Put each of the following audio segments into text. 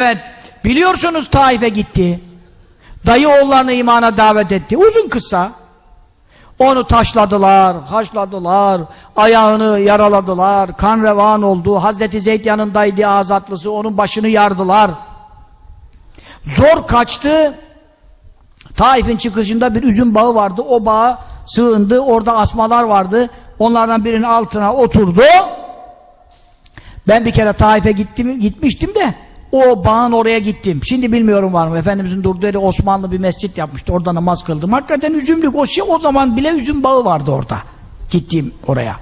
Evet, biliyorsunuz Taif'e gitti. Dayı oğullarını imana davet etti. Uzun kısa. Onu taşladılar, haşladılar, ayağını yaraladılar, kan revan oldu. Hazreti Zeyd yanındaydı azatlısı, onun başını yardılar. Zor kaçtı. Taif'in çıkışında bir üzüm bağı vardı. O bağa sığındı. Orada asmalar vardı. Onlardan birinin altına oturdu. Ben bir kere Taif'e gittim, gitmiştim de o bağın oraya gittim. Şimdi bilmiyorum var mı? Efendimizin durduğu yeri Osmanlı bir mescit yapmıştı. Orada namaz kıldım. Hakikaten üzümlük o şey. O zaman bile üzüm bağı vardı orada. Gittiğim oraya.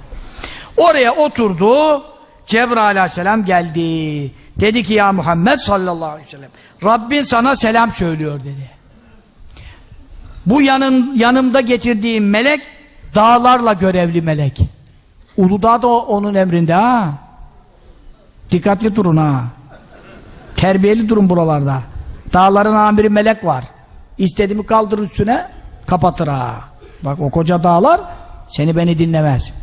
Oraya oturdu. Cebrail aleyhisselam geldi. Dedi ki ya Muhammed sallallahu aleyhi ve sellem Rabbin sana selam söylüyor dedi. Bu yanın, yanımda getirdiğim melek dağlarla görevli melek. Uludağ da onun emrinde ha. Dikkatli durun ha. Terbiyeli durun buralarda. Dağların amiri melek var. İstediğimi kaldır üstüne kapatır ha. Bak o koca dağlar seni beni dinlemez.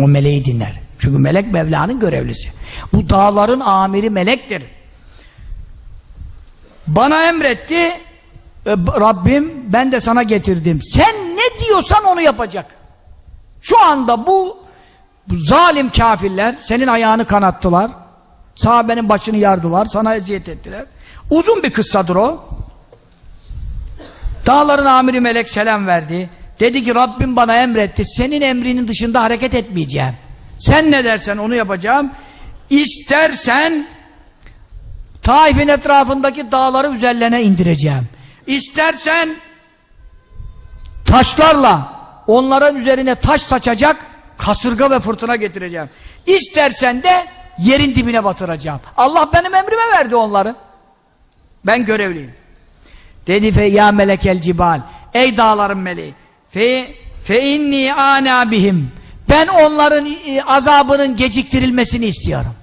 O meleği dinler. Çünkü melek Mevla'nın görevlisi. Bu dağların amiri melektir. Bana emretti e, Rabbim ben de sana getirdim. Sen ne diyorsan onu yapacak. Şu anda bu, bu zalim kafirler senin ayağını kanattılar. Sahabenin başını yardılar. Sana eziyet ettiler. Uzun bir kıssadır o. Dağların amiri melek selam verdi. Dedi ki Rabbim bana emretti. Senin emrinin dışında hareket etmeyeceğim. Sen ne dersen onu yapacağım. İstersen Taif'in etrafındaki dağları üzerlerine indireceğim. İstersen taşlarla onların üzerine taş saçacak kasırga ve fırtına getireceğim. İstersen de yerin dibine batıracağım. Allah benim emrime verdi onları. Ben görevliyim. Dedi fe ya melekel cibal ey dağların meleği fe fe inni ana bihim ben onların e, azabının geciktirilmesini istiyorum.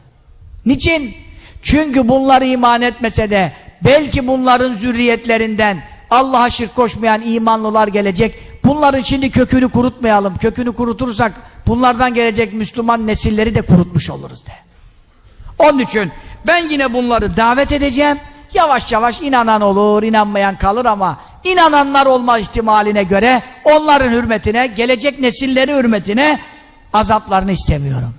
Niçin? Çünkü bunlar iman etmese de belki bunların zürriyetlerinden Allah'a şirk koşmayan imanlılar gelecek. Bunların şimdi kökünü kurutmayalım. Kökünü kurutursak bunlardan gelecek Müslüman nesilleri de kurutmuş oluruz de. Onun için ben yine bunları davet edeceğim. Yavaş yavaş inanan olur, inanmayan kalır ama inananlar olma ihtimaline göre onların hürmetine, gelecek nesilleri hürmetine azaplarını istemiyorum.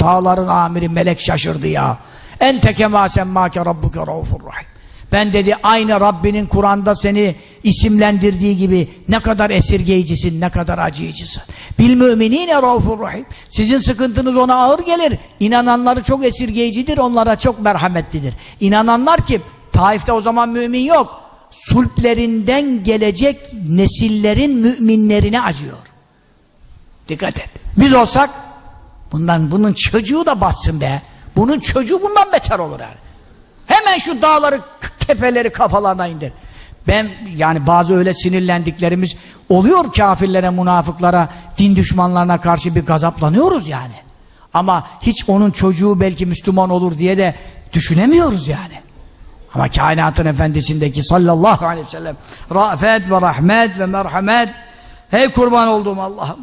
Dağların amiri melek şaşırdı ya. En tekema semmâke rabbuke raufur rahim. Ben dedi aynı Rabbinin Kur'an'da seni isimlendirdiği gibi ne kadar esirgeyicisin, ne kadar acıyıcısın. Bil müminine raufur rahim. Sizin sıkıntınız ona ağır gelir. İnananları çok esirgeyicidir, onlara çok merhametlidir. İnananlar kim? Taif'te o zaman mümin yok. Sulplerinden gelecek nesillerin müminlerine acıyor. Dikkat et. Biz olsak bundan bunun çocuğu da batsın be. Bunun çocuğu bundan beter olur yani. Hemen şu dağları, tepeleri kafalarına indir. Ben yani bazı öyle sinirlendiklerimiz oluyor kafirlere, münafıklara, din düşmanlarına karşı bir gazaplanıyoruz yani. Ama hiç onun çocuğu belki Müslüman olur diye de düşünemiyoruz yani. Ama kainatın efendisindeki sallallahu aleyhi ve sellem rafet ve rahmet ve merhamet hey kurban olduğum Allah'ım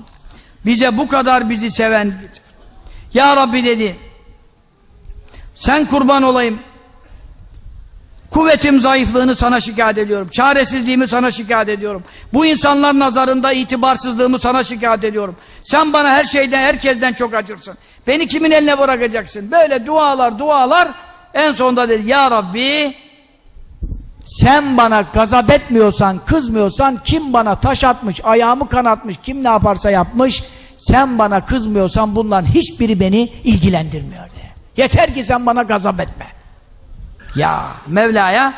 bize bu kadar bizi seven ya Rabbi dedi sen kurban olayım Kuvvetim zayıflığını sana şikayet ediyorum. Çaresizliğimi sana şikayet ediyorum. Bu insanlar nazarında itibarsızlığımı sana şikayet ediyorum. Sen bana her şeyden, herkesten çok acırsın. Beni kimin eline bırakacaksın? Böyle dualar, dualar. En sonunda dedi, Ya Rabbi, sen bana gazap etmiyorsan, kızmıyorsan, kim bana taş atmış, ayağımı kanatmış, kim ne yaparsa yapmış, sen bana kızmıyorsan bunların hiçbiri beni ilgilendirmiyor diye. Yeter ki sen bana gazap etme. Ya Mevla'ya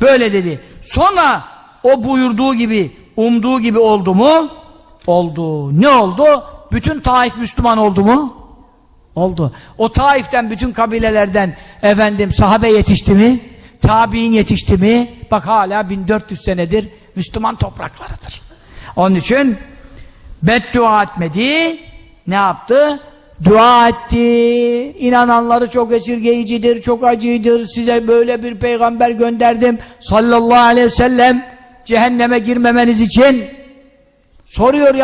böyle dedi. Sonra o buyurduğu gibi, umduğu gibi oldu mu? Oldu. Ne oldu? Bütün Taif Müslüman oldu mu? Oldu. O Taif'ten bütün kabilelerden efendim sahabe yetişti mi? Tabi'in yetişti mi? Bak hala 1400 senedir Müslüman topraklarıdır. Onun için beddua etmedi. Ne yaptı? Dua etti. İnananları çok esirgeyicidir, çok acıdır. Size böyle bir peygamber gönderdim. Sallallahu aleyhi ve sellem cehenneme girmemeniz için soruyor ya